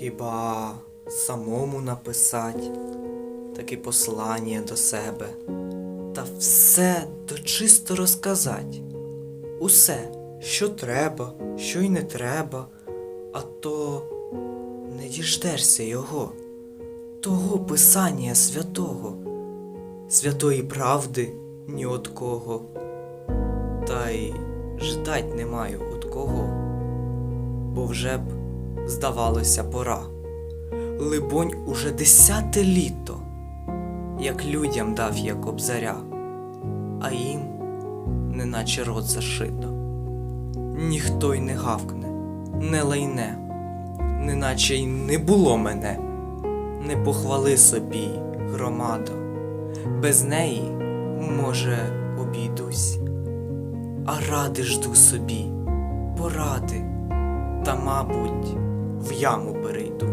Хіба самому написать таке послання до себе, та все дочисто розказать. Усе, що треба, що й не треба, а то не діждешся його, того писання святого, святої правди ні от кого, та й ждать не маю от кого, бо вже б здавалося пора. Либонь, уже десяте літо, як людям дав я кобзаря, а їм неначе рот зашито. Ніхто й не гавкне, не лайне, неначе й не було мене, не похвали собі, громадо, без неї, може, обійдусь, а ради жду собі, поради, та, мабуть, в яму перейду.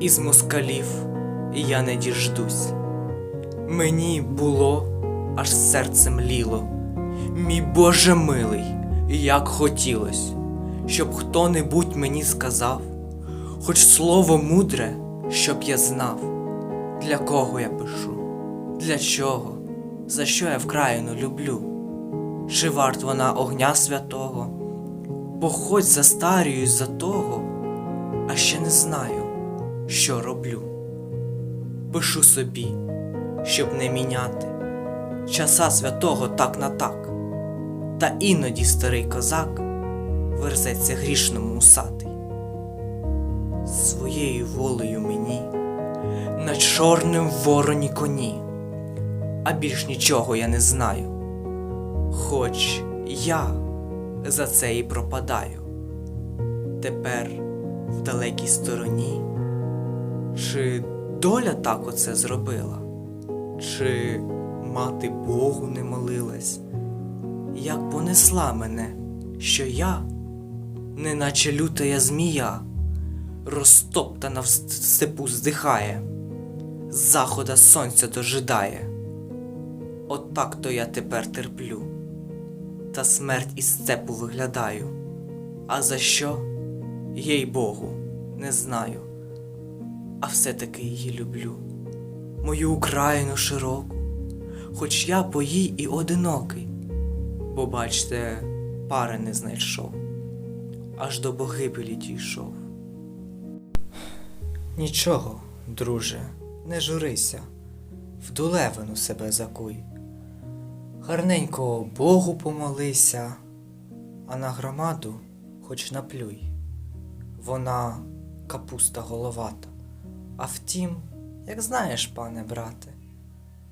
Із москалів я не діждусь. Мені було, аж серце мліло. Мій Боже милий, як хотілось, щоб хто-небудь мені сказав, хоч слово мудре, щоб я знав, для кого я пишу, для чого, за що я вкраїну люблю, чи варт вона огня святого, бо хоч застарююсь за того, а ще не знаю, що роблю. Пишу собі, щоб не міняти часа святого так на так, та іноді старий козак верзеться грішному усатий. Своєю волею мені на чорним вороні коні, а більш нічого я не знаю, хоч я за це і пропадаю. Тепер в далекій стороні, чи доля так оце зробила, чи мати Богу не молилась, як понесла мене, що я, неначе лютая змія, розтоптана в степу здихає, захода сонця дожидає. От так то я тепер терплю, та смерть із степу виглядаю. А за що? Їй Богу, не знаю, а все-таки її люблю, мою Україну широку, хоч я по їй і одинокий, бо, бачте, пари не знайшов, аж до погибелі дійшов. Нічого, друже, не журися, в дулевину себе закуй. Гарненько Богу помолися, а на громаду хоч наплюй. Вона капуста головата. А втім, як знаєш, пане брате,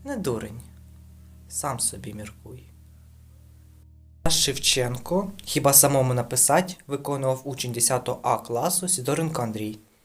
не дурень, сам собі міркуй. Шевченко, хіба самому написать, виконував учень 10 А класу Сідоренко Андрій.